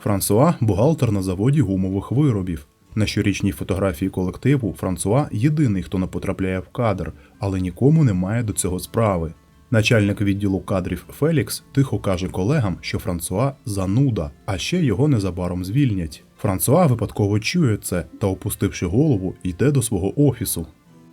Франсуа бухгалтер на заводі гумових виробів. На щорічній фотографії колективу Франсуа єдиний, хто не потрапляє в кадр, але нікому не має до цього справи. Начальник відділу кадрів Фелікс тихо каже колегам, що Франсуа зануда, а ще його незабаром звільнять. Франсуа випадково чує це та, опустивши голову, йде до свого офісу.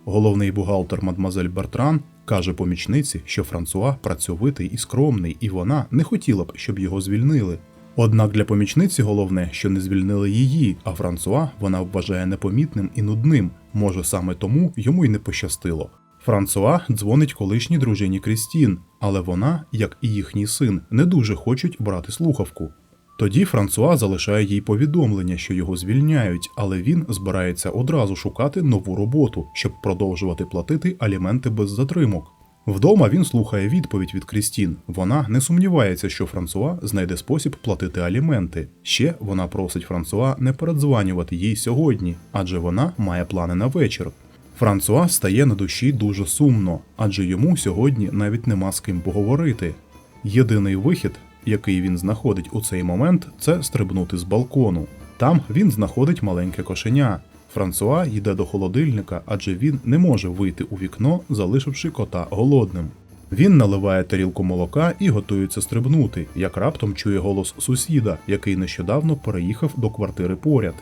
Головний бухгалтер мадмазель Бертран каже помічниці, що Франсуа працьовитий і скромний, і вона не хотіла б, щоб його звільнили. Однак для помічниці головне, що не звільнили її, а Франсуа вона вважає непомітним і нудним. Може саме тому йому й не пощастило. Франсуа дзвонить колишній дружині Крістін, але вона, як і їхній син, не дуже хочуть брати слухавку. Тоді Франсуа залишає їй повідомлення, що його звільняють, але він збирається одразу шукати нову роботу, щоб продовжувати платити аліменти без затримок. Вдома він слухає відповідь від Крістін. Вона не сумнівається, що Франсуа знайде спосіб платити аліменти. Ще вона просить Франсуа не передзванювати їй сьогодні, адже вона має плани на вечір. Франсуа стає на душі дуже сумно, адже йому сьогодні навіть нема з ким поговорити. Єдиний вихід, який він знаходить у цей момент, це стрибнути з балкону. Там він знаходить маленьке кошеня. Франсуа йде до холодильника, адже він не може вийти у вікно, залишивши кота голодним. Він наливає тарілку молока і готується стрибнути, як раптом чує голос сусіда, який нещодавно переїхав до квартири поряд.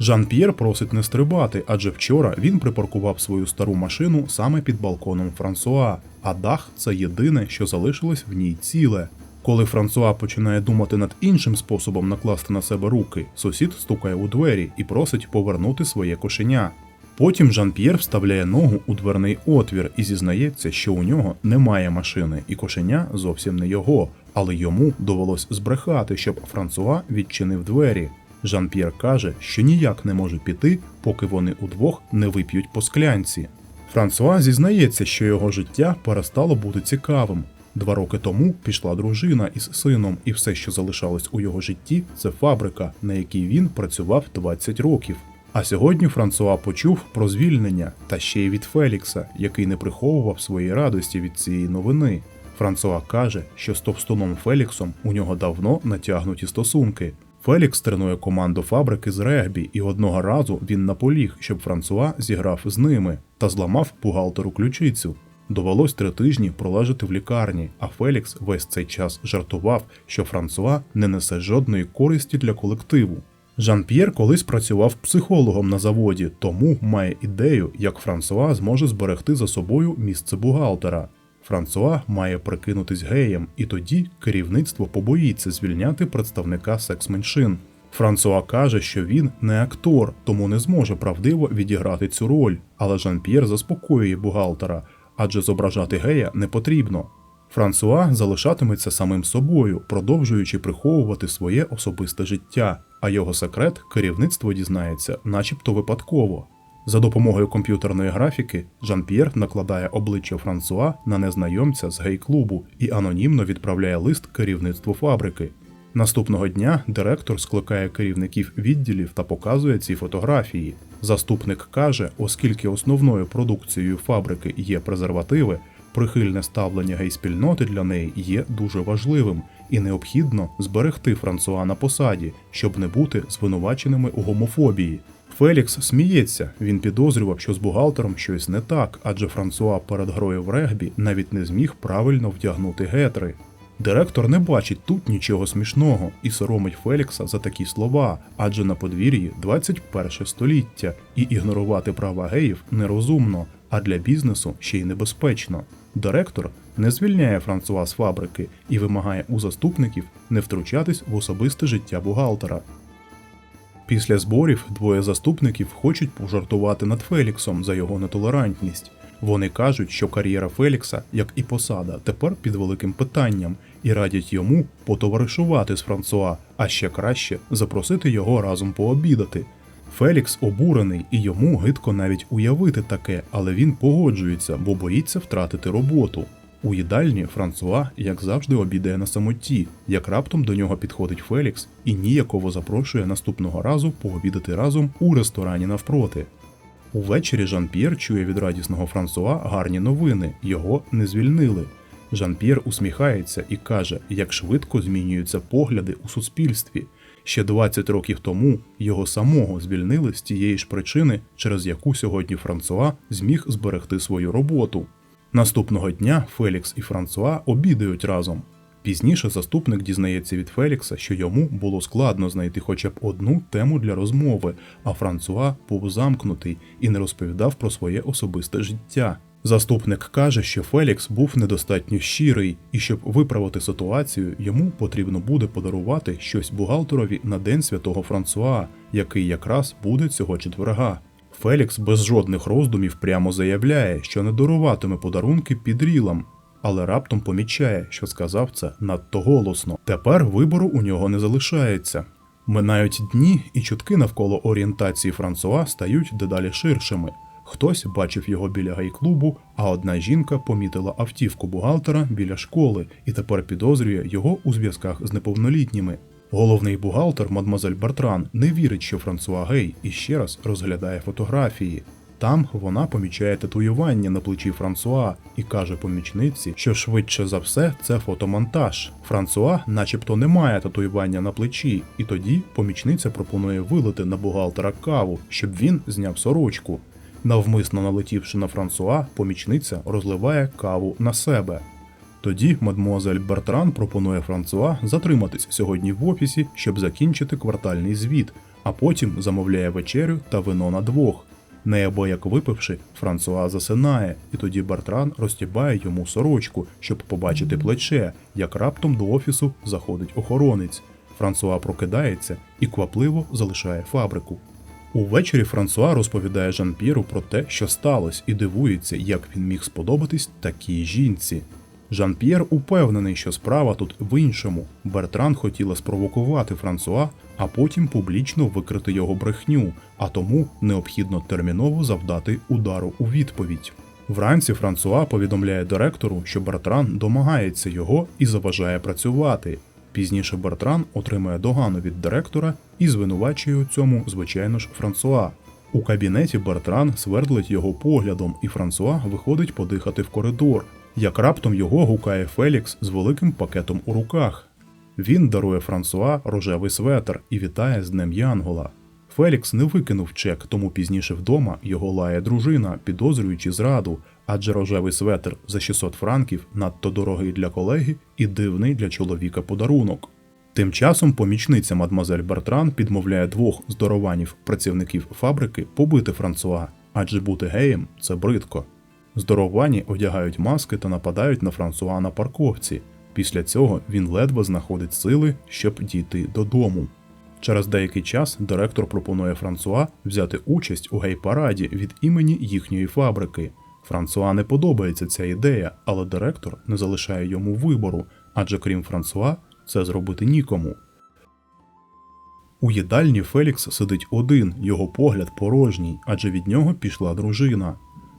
Жан-П'єр просить не стрибати, адже вчора він припаркував свою стару машину саме під балконом Франсуа, а дах це єдине, що залишилось в ній ціле. Коли Франсуа починає думати над іншим способом накласти на себе руки, сусід стукає у двері і просить повернути своє кошеня. Потім Жан-П'єр вставляє ногу у дверний отвір і зізнається, що у нього немає машини, і кошеня зовсім не його, але йому довелось збрехати, щоб Франсуа відчинив двері. Жан-П'єр каже, що ніяк не може піти, поки вони удвох не вип'ють по склянці. Франсуа зізнається, що його життя перестало бути цікавим. Два роки тому пішла дружина із сином, і все, що залишалось у його житті, це фабрика, на якій він працював 20 років. А сьогодні Франсуа почув про звільнення та ще й від Фелікса, який не приховував своєї радості від цієї новини. Франсуа каже, що з товстоном Феліксом у нього давно натягнуті стосунки. Фелікс тренує команду фабрики з регбі, і одного разу він наполіг, щоб Франсуа зіграв з ними та зламав бухгалтеру ключицю. Довелось три тижні пролежати в лікарні, а Фелікс весь цей час жартував, що Франсуа не несе жодної користі для колективу. Жан-П'єр колись працював психологом на заводі, тому має ідею, як Франсуа зможе зберегти за собою місце бухгалтера. Франсуа має прикинутись геєм, і тоді керівництво побоїться звільняти представника секс-меншин. Франсуа каже, що він не актор, тому не зможе правдиво відіграти цю роль, але Жан-П'єр заспокоює бухгалтера, адже зображати гея не потрібно. Франсуа залишатиметься самим собою, продовжуючи приховувати своє особисте життя, а його секрет керівництво дізнається, начебто випадково. За допомогою комп'ютерної графіки Жан-П'єр накладає обличчя Франсуа на незнайомця з гей-клубу і анонімно відправляє лист керівництву фабрики. Наступного дня директор скликає керівників відділів та показує ці фотографії. Заступник каже, оскільки основною продукцією фабрики є презервативи, прихильне ставлення гей-спільноти для неї є дуже важливим і необхідно зберегти Франсуа на посаді, щоб не бути звинуваченими у гомофобії. Фелікс сміється, він підозрював, що з бухгалтером щось не так, адже Франсуа перед грою в регбі навіть не зміг правильно вдягнути гетри. Директор не бачить тут нічого смішного і соромить Фелікса за такі слова, адже на подвір'ї 21 століття, і ігнорувати права геїв нерозумно, а для бізнесу ще й небезпечно. Директор не звільняє Франсуа з фабрики і вимагає у заступників не втручатись в особисте життя бухгалтера. Після зборів двоє заступників хочуть пожартувати над Феліксом за його нетолерантність. Вони кажуть, що кар'єра Фелікса, як і посада, тепер під великим питанням, і радять йому потоваришувати з Франсуа, а ще краще запросити його разом пообідати. Фелікс обурений і йому гидко навіть уявити таке, але він погоджується, бо боїться втратити роботу. У їдальні Франсуа, як завжди, обідає на самоті, як раптом до нього підходить Фелікс і ніяково запрошує наступного разу пообідати разом у ресторані навпроти. Увечері Жан-П'єр чує від радісного Франсуа гарні новини, його не звільнили. Жан-П'єр усміхається і каже, як швидко змінюються погляди у суспільстві. Ще 20 років тому його самого звільнили з тієї ж причини, через яку сьогодні Франсуа зміг зберегти свою роботу. Наступного дня Фелікс і Франсуа обідають разом. Пізніше заступник дізнається від Фелікса, що йому було складно знайти хоча б одну тему для розмови, а Франсуа був замкнутий і не розповідав про своє особисте життя. Заступник каже, що Фелікс був недостатньо щирий, і щоб виправити ситуацію, йому потрібно буде подарувати щось бухгалтерові на день святого Франсуа, який якраз буде цього четверга. Фелікс без жодних роздумів прямо заявляє, що не даруватиме подарунки під рілом, але раптом помічає, що сказав це надто голосно. Тепер вибору у нього не залишається. Минають дні, і чутки навколо орієнтації Франсуа стають дедалі ширшими. Хтось бачив його біля гайклубу, а одна жінка помітила автівку бухгалтера біля школи і тепер підозрює його у зв'язках з неповнолітніми. Головний бухгалтер мадмазель Бартран не вірить, що Франсуа гей, і ще раз розглядає фотографії. Там вона помічає татуювання на плечі Франсуа і каже помічниці, що швидше за все це фотомонтаж. Франсуа, начебто, не має татуювання на плечі, і тоді помічниця пропонує вилити на бухгалтера каву, щоб він зняв сорочку. Навмисно налетівши на Франсуа, помічниця розливає каву на себе. Тоді мадмуазель Бертран пропонує Франсуа затриматись сьогодні в офісі, щоб закінчити квартальний звіт, а потім замовляє вечерю та вино на двох. Неабияк випивши, Франсуа засинає, і тоді Бертран розтібає йому сорочку, щоб побачити плече, як раптом до офісу заходить охоронець. Франсуа прокидається і квапливо залишає фабрику. Увечері Франсуа розповідає Жан-П'єру про те, що сталося, і дивується, як він міг сподобатись такій жінці. Жан-П'єр упевнений, що справа тут в іншому. Бертран хотіла спровокувати Франсуа, а потім публічно викрити його брехню, а тому необхідно терміново завдати удару у відповідь. Вранці Франсуа повідомляє директору, що Бертран домагається його і заважає працювати. Пізніше Бертран отримує догану від директора і звинувачує у цьому, звичайно ж, Франсуа. У кабінеті Бертран свердлить його поглядом, і Франсуа виходить подихати в коридор. Як раптом його гукає Фелікс з великим пакетом у руках. Він дарує Франсуа рожевий светр і вітає з Днем Янгола. Фелікс не викинув чек, тому пізніше вдома його лає дружина, підозрюючи зраду, адже рожевий светр за 600 франків надто дорогий для колеги і дивний для чоловіка подарунок. Тим часом помічниця мадмазель Бертран підмовляє двох здорованів працівників фабрики побити Франсуа, адже бути геєм це бридко. Здоровані одягають маски та нападають на Франсуа на парковці. Після цього він ледве знаходить сили, щоб дійти додому. Через деякий час директор пропонує Франсуа взяти участь у гей-параді від імені їхньої фабрики. Франсуа не подобається ця ідея, але директор не залишає йому вибору, адже крім Франсуа, це зробити нікому. У їдальні Фелікс сидить один, його погляд порожній, адже від нього пішла дружина.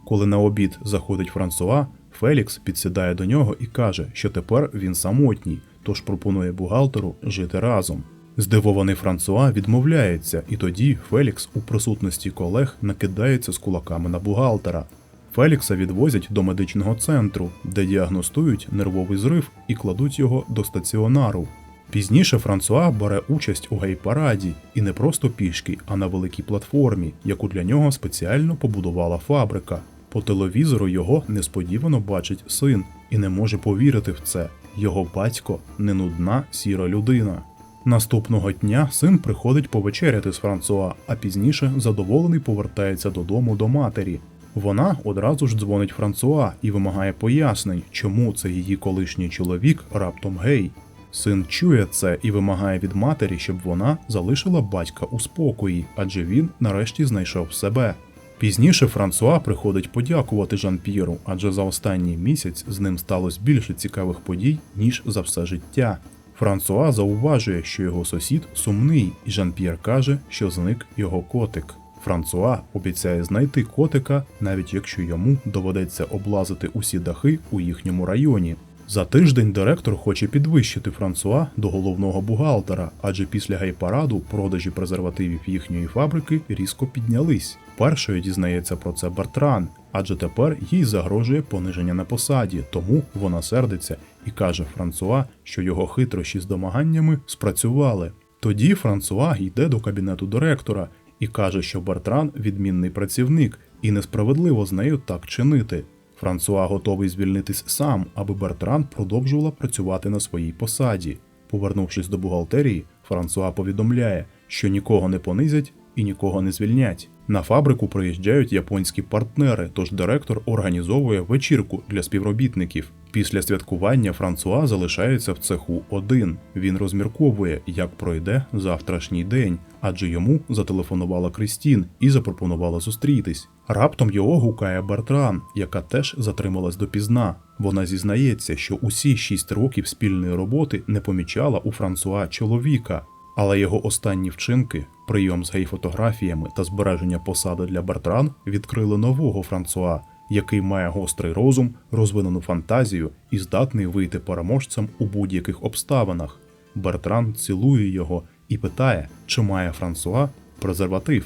Коли на обід заходить Франсуа, Фелікс підсідає до нього і каже, що тепер він самотній, тож пропонує бухгалтеру жити разом. Здивований Франсуа відмовляється, і тоді Фелікс у присутності колег накидається з кулаками на бухгалтера. Фелікса відвозять до медичного центру, де діагностують нервовий зрив і кладуть його до стаціонару. Пізніше Франсуа бере участь у гей-параді і не просто пішки, а на великій платформі, яку для нього спеціально побудувала фабрика. По телевізору його несподівано бачить син і не може повірити в це. Його батько не нудна сіра людина. Наступного дня син приходить повечеряти з Франсуа, а пізніше задоволений повертається додому до матері. Вона одразу ж дзвонить Франсуа і вимагає пояснень, чому це її колишній чоловік раптом гей. Син чує це і вимагає від матері, щоб вона залишила батька у спокої, адже він нарешті знайшов себе. Пізніше Франсуа приходить подякувати Жан-П'єру, адже за останній місяць з ним сталося більше цікавих подій, ніж за все життя. Франсуа зауважує, що його сусід сумний, і Жан-П'єр каже, що зник його котик. Франсуа обіцяє знайти котика, навіть якщо йому доведеться облазити усі дахи у їхньому районі. За тиждень директор хоче підвищити Франсуа до головного бухгалтера, адже після гей-параду продажі презервативів їхньої фабрики різко піднялись. Першою дізнається про це Бертран, адже тепер їй загрожує пониження на посаді, тому вона сердиться і каже Франсуа, що його хитрощі з домаганнями спрацювали. Тоді Франсуа йде до кабінету директора і каже, що Бертран відмінний працівник і несправедливо з нею так чинити. Франсуа готовий звільнитись сам, аби Бертран продовжувала працювати на своїй посаді. Повернувшись до бухгалтерії, Франсуа повідомляє, що нікого не понизять і нікого не звільнять. На фабрику приїжджають японські партнери, тож директор організовує вечірку для співробітників. Після святкування Франсуа залишається в цеху один. Він розмірковує, як пройде завтрашній день, адже йому зателефонувала Крістін і запропонувала зустрітись. Раптом його гукає Бертран, яка теж затрималась допізна. Вона зізнається, що усі шість років спільної роботи не помічала у Франсуа чоловіка, але його останні вчинки, прийом з гей-фотографіями та збереження посади для Бертран відкрили нового Франсуа, який має гострий розум, розвинену фантазію і здатний вийти переможцем у будь-яких обставинах. Бертран цілує його і питає, чи має Франсуа презерватив.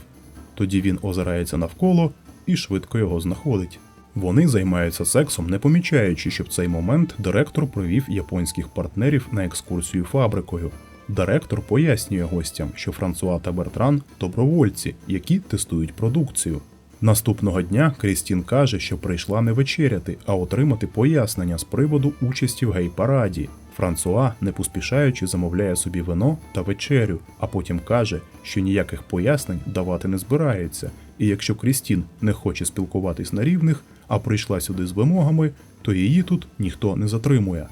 Тоді він озирається навколо і швидко його знаходить. Вони займаються сексом, не помічаючи, що в цей момент директор привів японських партнерів на екскурсію фабрикою. Директор пояснює гостям, що Франсуа та Бертран добровольці, які тестують продукцію. Наступного дня Крістін каже, що прийшла не вечеряти, а отримати пояснення з приводу участі в гей-параді. Франсуа, не поспішаючи, замовляє собі вино та вечерю, а потім каже, що ніяких пояснень давати не збирається, і якщо Крістін не хоче спілкуватись на рівних, а прийшла сюди з вимогами, то її тут ніхто не затримує.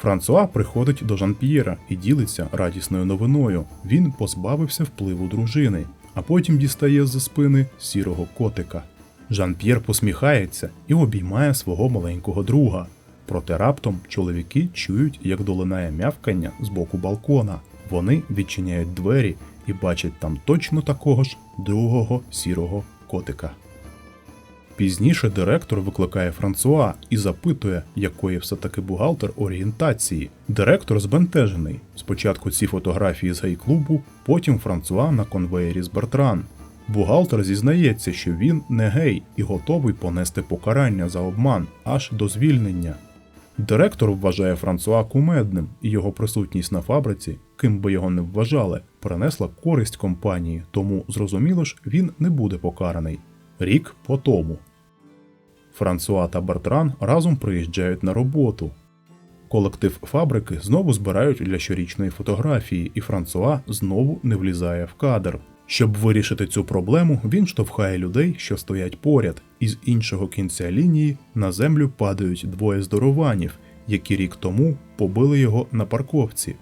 Франсуа приходить до Жан-П'єра і ділиться радісною новиною. Він позбавився впливу дружини, а потім дістає з-за спини сірого котика. Жан-П'єр посміхається і обіймає свого маленького друга. Проте раптом чоловіки чують, як долинає мявкання з боку балкона. Вони відчиняють двері і бачать там точно такого ж другого сірого котика. Пізніше директор викликає Франсуа і запитує, якої все-таки бухгалтер орієнтації. Директор збентежений. Спочатку ці фотографії з гей-клубу, потім Франсуа на конвеєрі з Бертран. Бухгалтер зізнається, що він не гей і готовий понести покарання за обман аж до звільнення. Директор вважає Франсуа кумедним, і його присутність на фабриці, ким би його не вважали, принесла користь компанії, тому, зрозуміло ж, він не буде покараний. Рік по тому. Франсуа та Бертран разом приїжджають на роботу. Колектив фабрики знову збирають для щорічної фотографії, і Франсуа знову не влізає в кадр. Щоб вирішити цю проблему, він штовхає людей, що стоять поряд, і з іншого кінця лінії на землю падають двоє здорованів, які рік тому побили його на парковці.